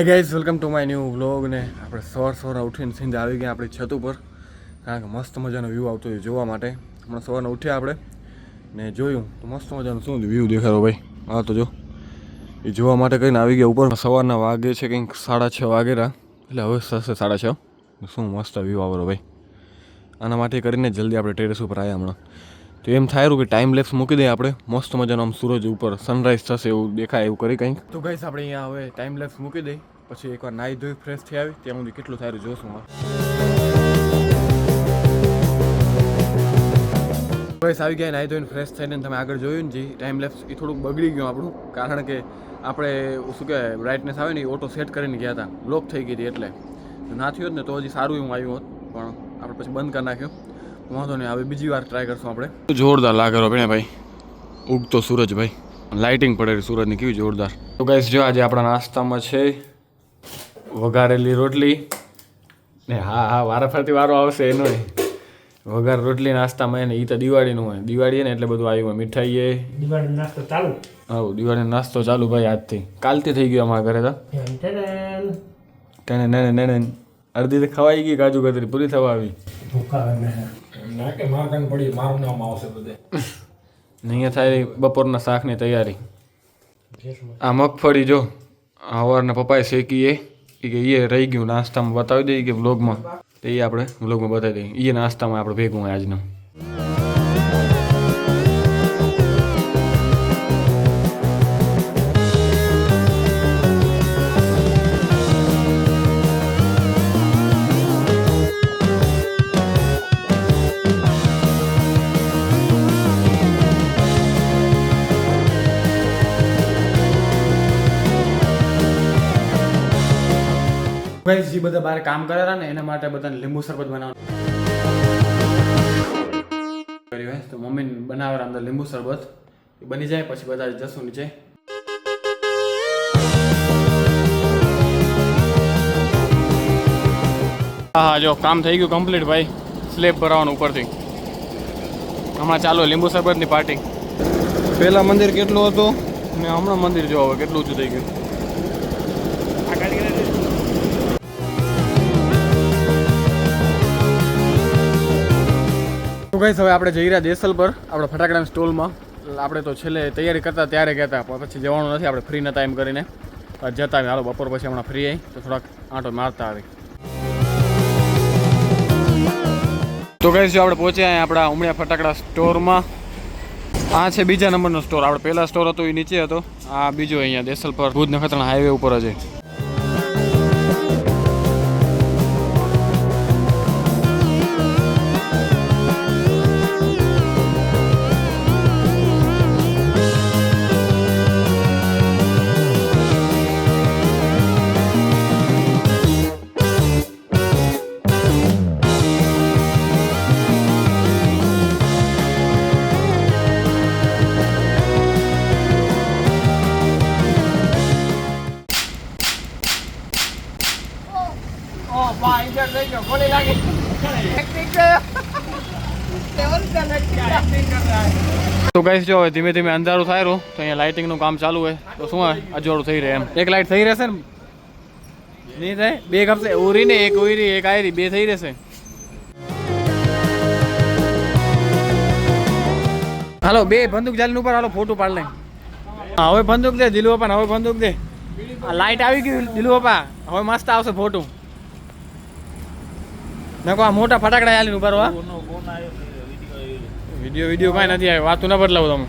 Hi guys welcome to my new vlog ને આપણે સવાર સવારના ઉઠીને સિંધ આવી ગયા આપણી છત ઉપર. કારણ કે મસ્ત મજાનો વ્યૂ આવતો હોય જોવા માટે. હમણાં સવારના ઉઠ્યા આપણે ને જોયું તો મસ્ત મજાનું શું વ્યૂ દેખાડો ભાઈ? હા તો જો, એ જોવા માટે કહીને આવી ગયા ઉપર. સવારના વાગે છે કંઈક સાડા છ વાગેરા. એટલે હવે થશે સાડા છ. શું મસ્ત વ્યૂ આવરો ભાઈ. આના માટે કરીને જલ્દી આપણે ટેરેસ ઉપર આવ્યા હમણાં. તો એમ થાય કે ટાઈમ લેપ્સ મૂકી દઈએ આપણે. મસ્ત મજાનો આમ સૂરજ ઉપર સનરાઈઝ થશે એવું દેખાય, એવું કરી કંઈક. તો ગઈશ આપણે અહીંયા હવે ટાઈમ લેપ્સ મૂકી દઈ. પછી એકવાર નાહી ધોઈ ફ્રેશ થઈ આવી. ત્યાં સુધી કેટલું સારું જોશું બસ આવી ગયા નાહી ધોઈને ફ્રેશ થઈને તમે આગળ જોયું ને જે ટાઈમ લેપ્સ એ થોડુંક બગડી ગયું આપણું. કારણ કે આપણે શું કહેવાય બ્રાઇટનેસ આવે ને એ ઓટો સેટ કરીને ગયા હતા. લોક થઈ ગઈ હતી એટલે. ના થયું ને તો હજી સારું એવું આવ્યું હોત. પણ આપણે પછી બંધ કરી નાખ્યો. વાંધો નહીં હવે બીજી વાર ટ્રાય કરશું આપણે. જોરદાર લાગે રોપીને ભાઈ. ઉગતો સૂરજ ભાઈ. લાઇટિંગ પડેલી સૂરજની કેવી જોરદાર. તો ગાઈસ જો આજે આપણા નાસ્તામાં છે વઘારેલી રોટલી. ને હા હા વારાફરતી વારો આવશે એનો વઘાર રોટલી નાસ્તામાં એને એ તો દિવાળીનું હોય. દિવાળી ને એટલે બધું આવ્યું હોય. મીઠાઈ એ. દિવાળી નાસ્તો ચાલુ? હા દિવાળીનો નાસ્તો ચાલુ ભાઈ આજથી. કાલથી થઈ ગયો અમારા ઘરે તો. તેને નેને નેને અડધી તો ખવાઈ ગઈ કાજુ કતરી પૂરી થવા આવી. ભૂખા ને ના કે માર પડી મારું નામ આવશે બધે. અહીંયા થાય બપોરના શાકની તૈયારી. આ મગફળી જો સવારના પપ્પાએ શેકી એ કે એ રહી ગયું નાસ્તામાં બતાવી દઈએ કે વ્લોગમાં તો એ આપણે વ્લોગમાં બતાવી દઈએ એ નાસ્તામાં આપણે ભેગું આજનું ભાઈ જે બધા બહાર કામ કરેલા ને એના માટે બધાને લીંબુ શરબત બનાવવાનું. કર્યું હે તો મમ્મીને બનાવેલા અંદર લીંબુ શરબત. એ બની જાય પછી બધા જશું નીચે. હા હા જો કામ થઈ ગયું કમ્પ્લીટ ભાઈ. સ્લેબ ભરાવાનું ઉપરથી. હમણાં ચાલો લીંબુ શરબતની પાર્ટી પહેલાં મંદિર કેટલું હતું? ને હમણાં મંદિર જો હવે કેટલું ઊંચું થઈ ગયું. તો ગઈ હવે આપણે જઈ રહ્યા દેસલ પર, આપણે ફટાકડાના સ્ટોલમાં. આપણે તો છેલ્લે તૈયારી કરતા ત્યારે કહેતા પણ પછી જવાનું નથી, આપણે ફ્રી નતા એમ કરીને. જતા આવી હાલો, બપોર પછી હમણાં ફ્રી આવી તો થોડાક આંટો મારતા આવી. તો કહીશું આપણે પહોંચ્યા આપણા ઉમળિયા ફટાકડા સ્ટોરમાં. આ છે બીજા નંબરનો સ્ટોર. આપણે પહેલા સ્ટોર હતો, એ નીચે હતો. આ બીજો અહીંયા દેસલ પર ભુજ નખત્રાણા હાઈવે ઉપર જ છે તો કહીશ જો ધીમે ધીમે અંધારું થાય રહ્યું, તો અહીંયા લાઇટિંગનું કામ ચાલુ હોય તો શું અજવાળું થઈ રહે એમ. એક લાઇટ થઈ રહેશે ને? નહીં થાય? બે ખપશે ઉરી ને એક ઉરી, એક આયરી, બે થઈ રહેશે. હાલો, બે બંદૂક જાલીને ઉપર, હાલો, ફોટો પાડ લે. હવે બંદૂક દે, દિલુ બાપા હવે બંદૂક દે. આ લાઇટ આવી ગયું, દિલુ હવે મસ્ત આવશે ફોટો. નાખો આ મોટા ફટાકડા આલી ઉપર હો, વિડિયો વીડિયો કાંઈ નથી આવ્યો. વાતું ના બદલાવો તમે.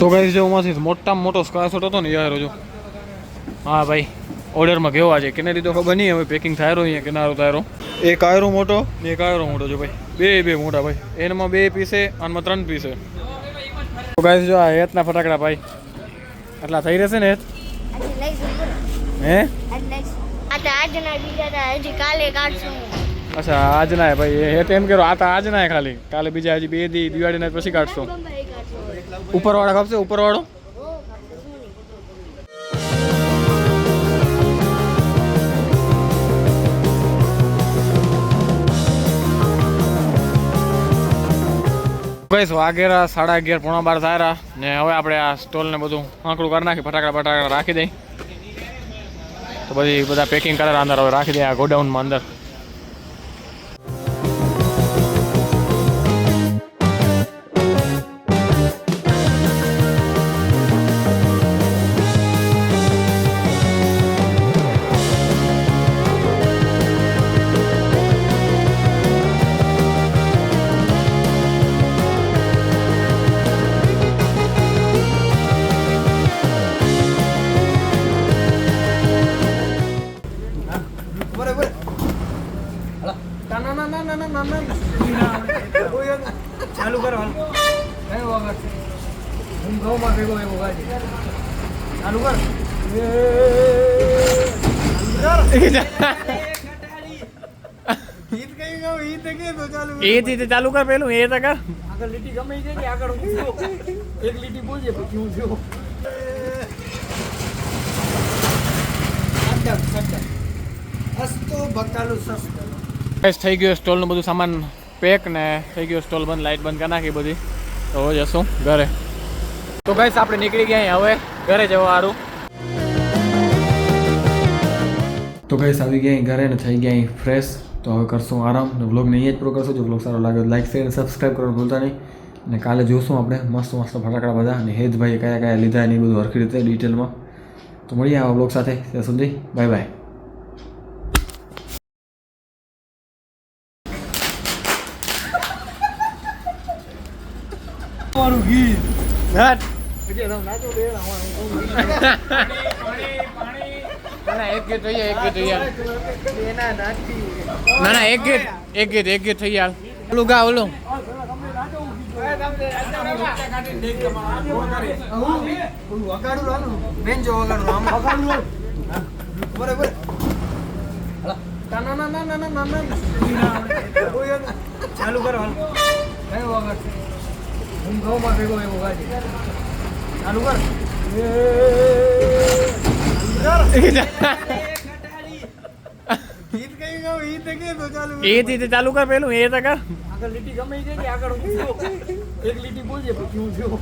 તો ગાઈસ જો ઉમાંથી મોટામાં મોટો સ્ક્વેર હતો ને યાર જો. હા ભાઈ ઓર્ડરમાં કેવો આજે. કેને લીધો ખબર નહીં હવે પેકિંગ થાય અહીંયા કિનારો રહ્યો. એક આયરો મોટો ને એક આયરો મોટો જો ભાઈ. બે બે મોટા ભાઈ. એનામાં બે પીસે આનમાં ત્રણ પીસે તો ગાઈસ જો આ હેતના ફટાકડા ભાઈ. આટલા થઈ રહેશે ને હેત? હે? આજના અચ્છા આજ ના હે ભાઈ. એ તો એમ કરો આ તો ખાલી. કાલે બીજા હજી બે દી દિવાળીના પછી કાઢશો. ઉપરવાળા ખપશે ઉપરવાળો? કહીશ વાગેરા સાડા અગિયાર, પોણા બાર થાય ને હવે આપણે આ સ્ટોલ ને બધું આંકડું કરી નાખી, ફટાકડા ફટાકડા રાખી દઈ. તો બધી બધા પેકિંગ કરેલા અંદર હવે રાખી દે આ ગોડાઉનમાં અંદર. ઘઉંમાં ભેગો એવો ગાડી. ચાલુ કર. ચાલુ એ રીતે ચાલુ કર. પેલું એ તો કર. આગળ લીટી ગમે છે કે આગળ એક લીટી બોલજે પછી હું થયો? થઈ ગયો સ્ટોલનું બધું સામાન પેક ને થઈ ગયો સ્ટોલ બંધ લાઇટ બંધ કરી નાખી બધી. તો જશું ઘરે. તો ગાઈસ આપણે નીકળી ગયા અહીં હવે. ઘરે જવા સારું તો ગાઈસ આવી ગયા અહીં ઘરે ને થઈ ગયા અહીં ફ્રેશ તો હવે કરશું આરામ ને વ્લોગને અહીંયા જ પૂરો કરશું. જો વ્લોગ સારો લાગે લાઈક શેર સબસ્ક્રાઈબ કરવાનું ભૂલતા નહીં. અને કાલે જોશું આપણે મસ્ત મસ્ત ફટાકડા બધા. અને હેતભાઈએ કયા કયા લીધા એની બધું હરખી રીતે ડિટેલમાં તો મળીએ આવા બ્લોગ સાથે. ત્યાં સુધી બાય બાય મારું ગીત ના એક ગીત થઈ એક ગીત થઈ ના ના એક ગીત એક ગીત એક ગીત થઈ જાય ઓલું ગા ઓલું ચાલુ કરો હું ઘઉંમાં ભેગો એવો ગાડી ચાલુ કર એ રીતે ચાલુ કર પેલું એ તો કર. આગળ લીટી ગમે છે કે આગળ એક લીટી બોલજે પછી હું થયો?